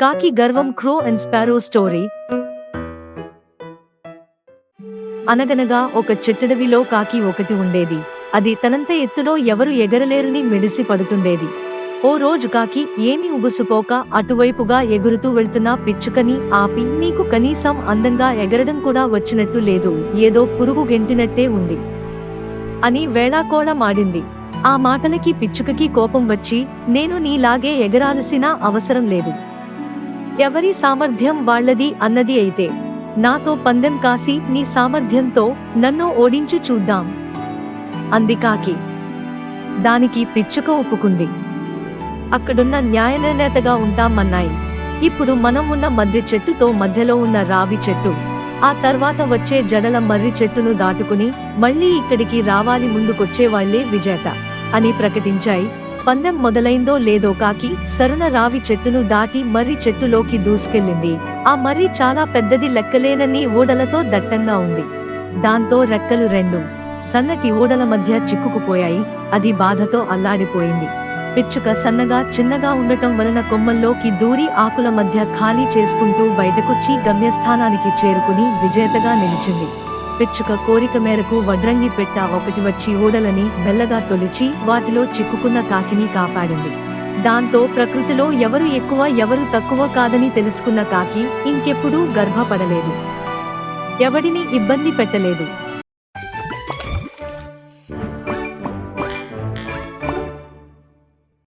కాకి గర్వం క్రో and sparrow story. అనగనగా ఒక చెట్టడవిలో కాకి ఒకటి ఉండేది. అది తనంత ఎత్తులో ఎవరు ఎగరలేరుని మెడిసి పడుతుండేది. ఓ రోజు కాకి ఏమి ఉగుసుపోక అటువైపుగా ఎగురుతూ వెళ్తున్న పిచ్చుకని ఆపి నీకు కనీసం అందంగా ఎగరడం కూడా వచ్చినట్టు లేదు. ఏదో పురుగు గెంటినట్టే ఉంది అని వేళాకోళమాడింది ఆ మాటలకి పిచ్చుకకి కోపం వచ్చి నేను నీలాగే ఎగరాల్సిన అవసరం లేదు. ఎవరి సామర్థ్యం వాళ్ళది అన్నది అయితే. నాతో పందెం కాసి నీ సామర్థ్యంతో నన్ను ఓడించి చూద్దాం. అంది కాకి దానికి పిచ్చుక ఒప్పుకుంది. అక్కడున్న న్యాయనిర్ణేతగా ఉంటామన్నాయి. ఇప్పుడు మనం ఉన్న మధ్య చెట్టుతో మధ్యలో ఉన్న రావి చెట్టు. ఆ తర్వాత వచ్చే జడల మర్రి చెట్టును దాటుకుని మళ్ళీ ఇక్కడికి రావాలి ముందుకొచ్చేవాళ్ళే విజేత అని ప్రకటించాయి పందెం మొదలైందో లేదో కాకి సరున రావి చెట్టును దాటి మర్రి చెట్టులోకి దూసుకెళ్ళింది. ఆ మర్రి చాలా పెద్దది లెక్కలేనన్ని ఓడలతో దట్టంగా ఉంది. దాంతో రెక్కలు రెండు. సన్నటి ఊడల మధ్య చిక్కుకుపోయాయి. అది బాధతో అల్లాడిపోయింది. పిచ్చుక సన్నగా చిన్నగా ఉండటం వలన కొమ్మల్లోకి దూరి ఆకుల మధ్య ఖాళీ చేసుకుంటూ బయటకొచ్చి గమ్యస్థానానికి చేరుకుని విజేతగా నిలిచింది. పిచ్చుక కోరిక మేరకు వడ్రంగి పెట్ట ఒకటి వచ్చి ఓడలని మెల్లగా తొలిచి వాటిలో చిక్కుకున్న కాకిని కాపాడింది. దాంతో ప్రకృతిలో ఎవరు ఎక్కువ ఎవరు తక్కువ కాదని తెలుసుకున్న కాకి ఇంకెప్పుడూ గర్భపడలేదు. ఎవడిని ఇబ్బంది పెట్టలేదు.